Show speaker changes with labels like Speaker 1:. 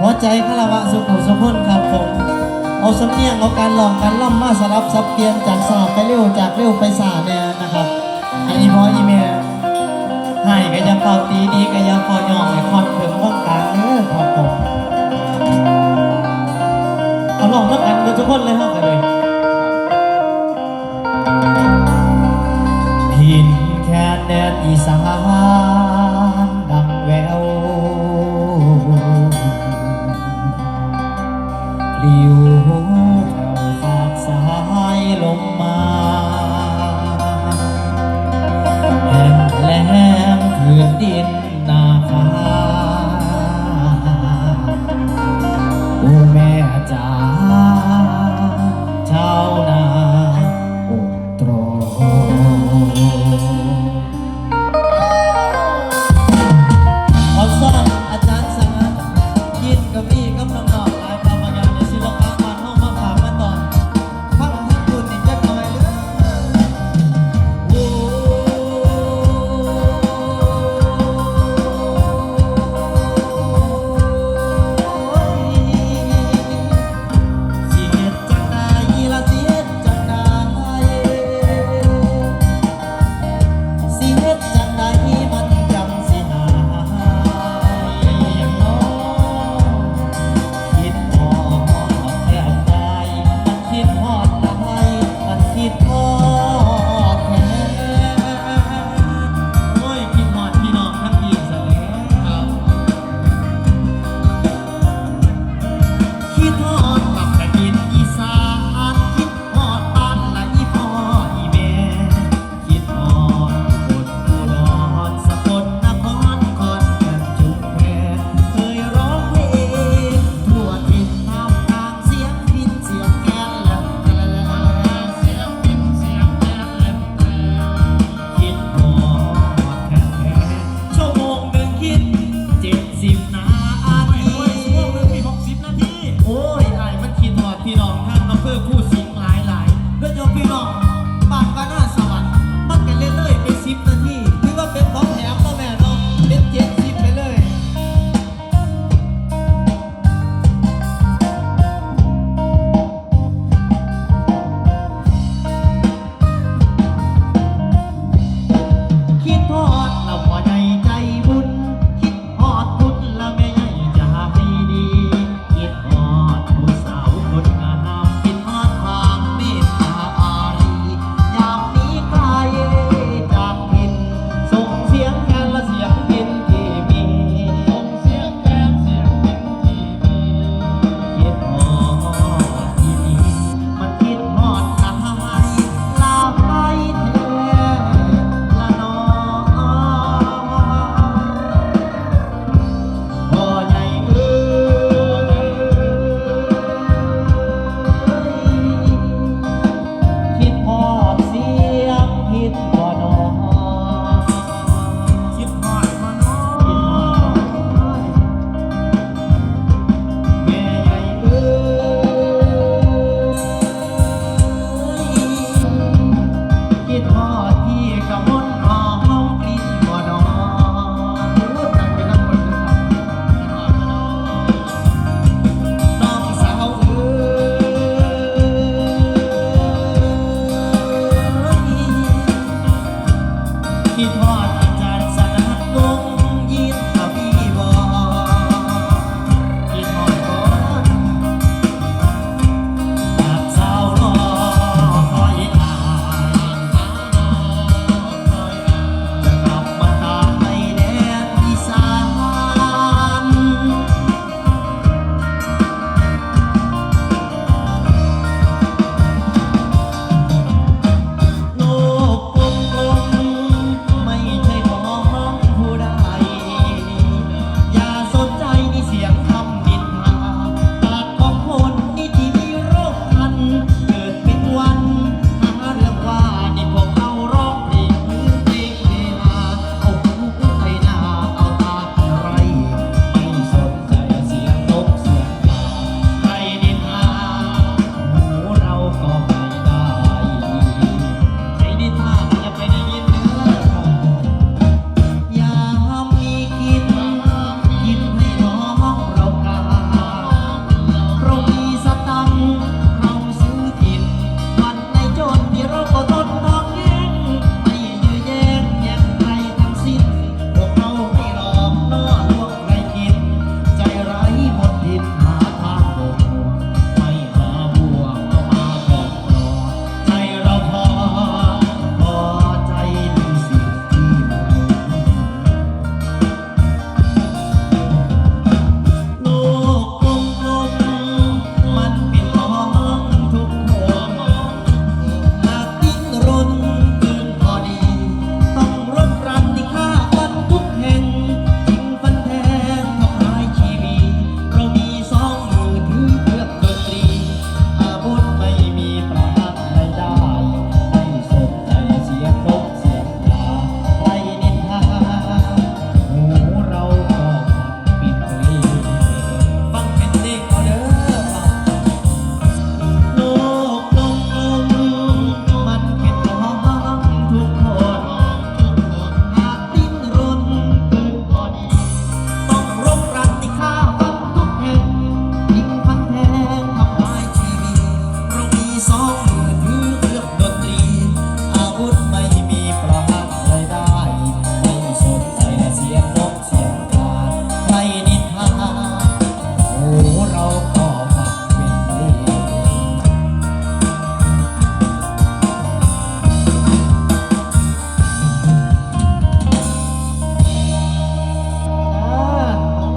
Speaker 1: หัวใจคารวะสุขุสุขนครับผมเอาสำเนียงเอาการลองการล่ำมาสลับสับเปลี่ยนจากสาไปเร็วจากเร็วไปสาเนี่ยนะครับ อันนี้พออีเมลให้ก็ยังเป่าตีดีก็ยังพอย่องให้คอนถึงว่างกลางเออครับผมเอาลองมากันกันทุกคนเลยครับไปเลยพินแค่แดนอีสาน закусю.